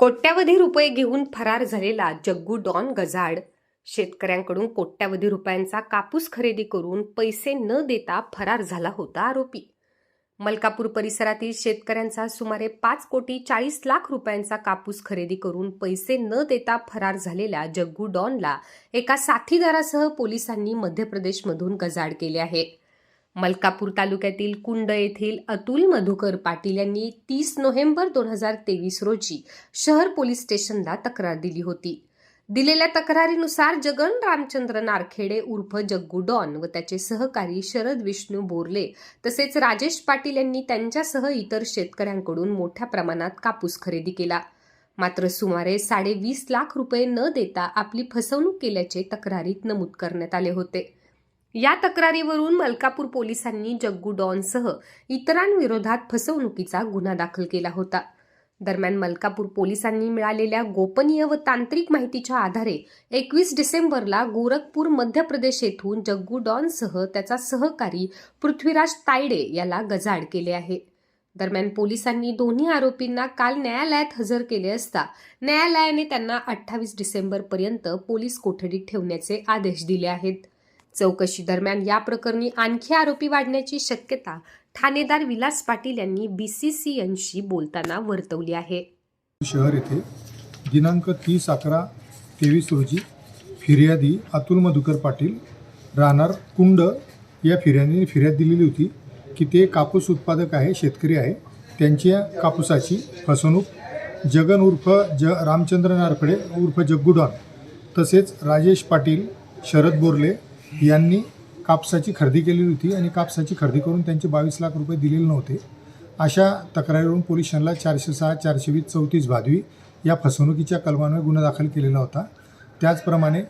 कोट्यावधी रुपये घेऊन फरार झालेला जग्गू डॉन गजाड शेतकऱ्यांकडून कोट्यावधी रुपयांचा कापूस खरेदी करून पैसे न देता फरार झाला होता आरोपी. मलकापूर परिसरातील शेतकऱ्यांचा सुमारे पाच कोटी चाळीस लाख रुपयांचा कापूस खरेदी करून पैसे न देता फरार झालेल्या जग्गू डॉनला एका साथीदारासह पोलिसांनी मध्य प्रदेशमधून गजाड केले आहे. मलकापूर तालुक्यातील कुंड येथील अतुल मधुकर पाटील यांनी तीस नोव्हेंबर दोन हजार तेवीस रोजी शहर पोलीस स्टेशनला तक्रार दिली होती. दिलेल्या तक्रारीनुसार जगन रामचंद्र नारखेडे उर्फ जग्गू डॉन व त्याचे सहकारी शरद विष्णू बोरले तसेच राजेश पाटील यांनी त्यांच्यासह इतर शेतकऱ्यांकडून मोठ्या प्रमाणात कापूस खरेदी केला. मात्र सुमारे साडेवीस लाख रुपये न देता आपली फसवणूक केल्याचे तक्रारीत नमूद करण्यात आले होते. या तक्रारीवरून मलकापूर पोलिसांनी जग्गू डॉनसह इतरांविरोधात फसवणुकीचा गुन्हा दाखल केला होता. दरम्यान मलकापूर पोलिसांनी मिळालेल्या गोपनीय व तांत्रिक माहितीच्या आधारे एकवीस डिसेंबरला गोरखपूर मध्य प्रदेश येथून जग्गू डॉनसह त्याचा सहकारी पृथ्वीराज तायडे याला गजाड केले आहे. दरम्यान पोलिसांनी दोन्ही आरोपींना काल न्यायालयात हजर केले असता न्यायालयाने त्यांना अठ्ठावीस डिसेंबरपर्यंत पोलीस कोठडीत ठेवण्याचे आदेश दिले आहेत. चौकशी दरम्यान या प्रकरणी आणखी आरोपी वाढण्याची शक्यता ठाणेदार विलास पाटील यांनी बी सी सी यांशी बोलताना वर्तवली आहे. शहर येथे दिनांक तीस अकरा तेवीस रोजी फिर्यादी अतुल मधुकर पाटील राहणार कुंड या फिर्यादीने फिर्याद दिलेली होती की ते कापूस उत्पादक आहे शेतकरी आहे. त्यांच्या कापूसाची फसवणूक जगन उर्फ ज रामचंद्र नारफडे उर्फ जग्गुडॉन तसेच राजेश पाटील शरद बोरले यांनी कापसाची खरेदी केलेली होती आणि कापसाची खरेदी करून त्यांचे बावीस लाख रुपये दिलेले नव्हते. अशा तक्रारीवरून पोलिसांना चारशे सहा चारशे वीस चौतीस भादवी या फसवणुकीच्या कलमांवर गुन्हा दाखल केलेला होता. त्याचप्रमाणे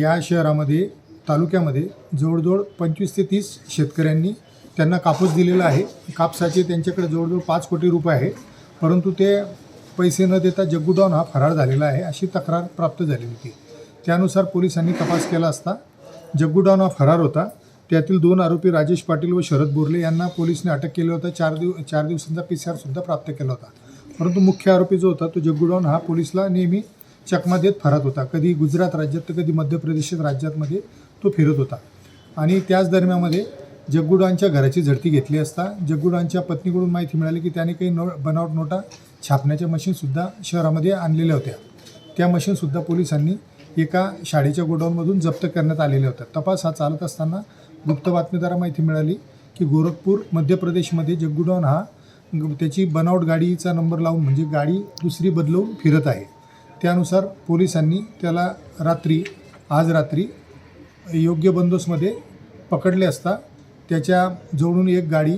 या शहरामध्ये तालुक्यामध्ये जवळजवळ पंचवीस ते तीस शेतकऱ्यांनी त्यांना कापूस दिलेला आहे. कापसाचे त्यांच्याकडे जवळजवळ पाच कोटी रुपये आहे. परंतु ते पैसे न देता जग्गुडॉन हा फरार झालेला आहे अशी तक्रार प्राप्त झाली होती. त्यानुसार पोलिसांनी तपास केला असता जग्गुडॉन हा फरार होता. त्यातील दोन आरोपी राजेश पाटील व शरद बोरले यांना पोलिसने अटक केलं होतं. चार दिव चार दिवसांचा पी सी आरसुद्धा प्राप्त केला होता. परंतु मुख्य आरोपी जो होता तो जग्गू जग्गुडॉन हा पोलिसला नेहमी चकमा देत फरात होता. कधी गुजरात राज्यात तर कधी मध्य प्रदेश राज्यातमध्ये तो फिरत होता. आणि त्याच दरम्यानमध्ये जग्गुडॉनच्या घराची झडती घेतली असता जग्गुडांच्या पत्नीकडून माहिती मिळाली की त्याने काही नो बनावट नोटा छापण्याच्या मशीनसुद्धा शहरामध्ये आणलेल्या होत्या. त्या मशीनसुद्धा पोलिसांनी एका शाळेच्या गोडाऊनमधून जप्त करण्यात आलेल्या होत्या तपास हा चालत असताना गुप्त बातमीदारा माहिती मिळाली की गोरखपूर मध्य प्रदेशमध्ये जग्गुडॉन हा त्याची बनावट गाडीचा नंबर लावून म्हणजे गाडी दुसरी बदलवून फिरत आहे. त्यानुसार पोलिसांनी त्याला रात्री आज रात्री योग्य बंदोबस्तमध्ये पकडले असता त्याच्या जवळून एक गाडी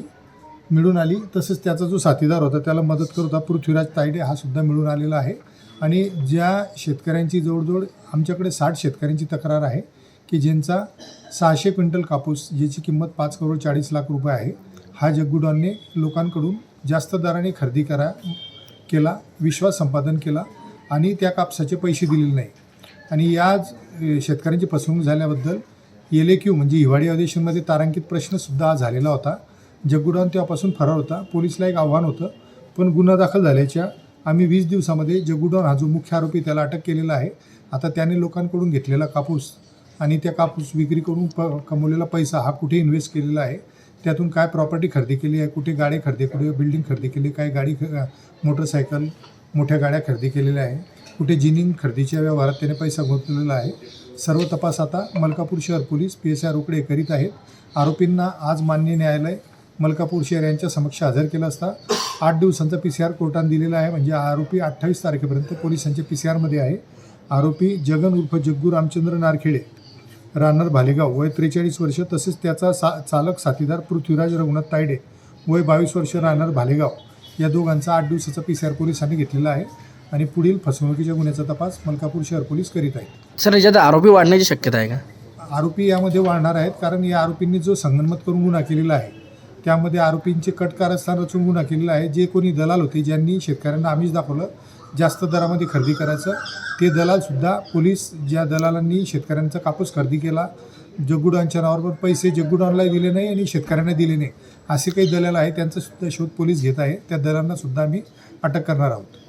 मिळून आली. तसंच त्याचा जो साथीदार होता त्याला मदत करत होता पृथ्वीराज तायडे हा सुद्धा मिळून आलेला आहे. आणि ज्या शेतकऱ्यांची जवळजवळ आमच्याकडे साठ शेतकऱ्यांची तक्रार आहे की ज्यांचा सहाशे क्विंटल कापूस ज्याची किंमत पाच करोड चाळीस लाख रुपये आहे हा जग्गुडॉनने लोकांकडून जास्त दराने खरेदी करा केला विश्वास संपादन केला आणि त्या कापसाचे पैसे दिलेले नाही. आणि या शेतकऱ्यांची फसवणूक झाल्याबद्दल एल ए क्यू म्हणजे हिवाळी अधिवेशनमध्ये तारांकित प्रश्नसुद्धा हा झालेला होता. जग्गुडॉन तेव्हापासून फरार होता. पोलिसला एक आव्हान होतं पण गुन्हा दाखल झाल्याच्या आम्ही वीस दिवसामध्ये जगुडॉन हा जो मुख्य आरोपी त्याला अटक केलेला आहे. आता त्याने लोकांकडून घेतलेला कापूस आणि त्या कापूस विक्री करून प कमवलेला पैसा हा कुठे इन्व्हेस्ट केलेला आहे? त्यातून काय प्रॉपर्टी खरेदी केली आहे? कुठे गाडी खरेदी कुठे बिल्डिंग खरेदी केली काय गाडी ख- मोटरसायकल मोठ्या गाड्या खरेदी केलेल्या आहे? कुठे जिनिंग खरेदीच्या व्यवहारात त्याने पैसा गुंतवलेला आहे? सर्व तपास आता मलकापूर शहर police P S R Rokade करीत आहेत. आरोपींना आज मान्य न्यायालय मलकापूर शहर यांच्या समक्ष हजर केला असता आठ दिवसांचा पी सी आर कोर्टाने दिलेला आहे. म्हणजे आरोपी अठ्ठावीस तारखेपर्यंत पोलिसांच्या पी सी आरमध्ये आहे. आरोपी जगन उर्फ जग्गू रामचंद्र नारखेडे राहणार भालेगाव. वय त्रेचाळीस वर्ष तसेच त्याचा सा चालक साथीदार पृथ्वीराज रघुनाथ तायडे. वय बावीस वर्ष राहणार भालेगाव. या दोघांचा आठ दिवसाचा पी सी आर पोलिसांनी घेतलेला आहे आणि पुढील फसवणुकीच्या गुन्ह्याचा तपास मलकापूर शहर पोलीस करीत आहेत. सर याच्यात आरोपी वाढण्याची शक्यता आहे का? आरोपी यामध्ये वाढणार आहेत कारण या आरोपींनी जो संगनमत करून गुन्हा केलेला आहे त्यामध्ये आरोपींचे कट कारस्थान रचून गुन्हा केलेला आहे. जे कोणी दलाल होते ज्यांनी शेतकऱ्यांना आमिष दाखवलं जास्त दरामध्ये खरेदी करायचं ते दलालसुद्धा पोलीस ज्या दलालांनी शेतकऱ्यांचा कापूस खरेदी केला जग्गुडांच्या नावावर पण पैसे जग्गुडांना दिले नाही आणि शेतकऱ्यांना दिले नाही. असे काही दलाल आहे त्यांचासुद्धा शोध पोलीस घेत आहे त्या दलांनासुद्धा आम्ही अटक करणार आहोत.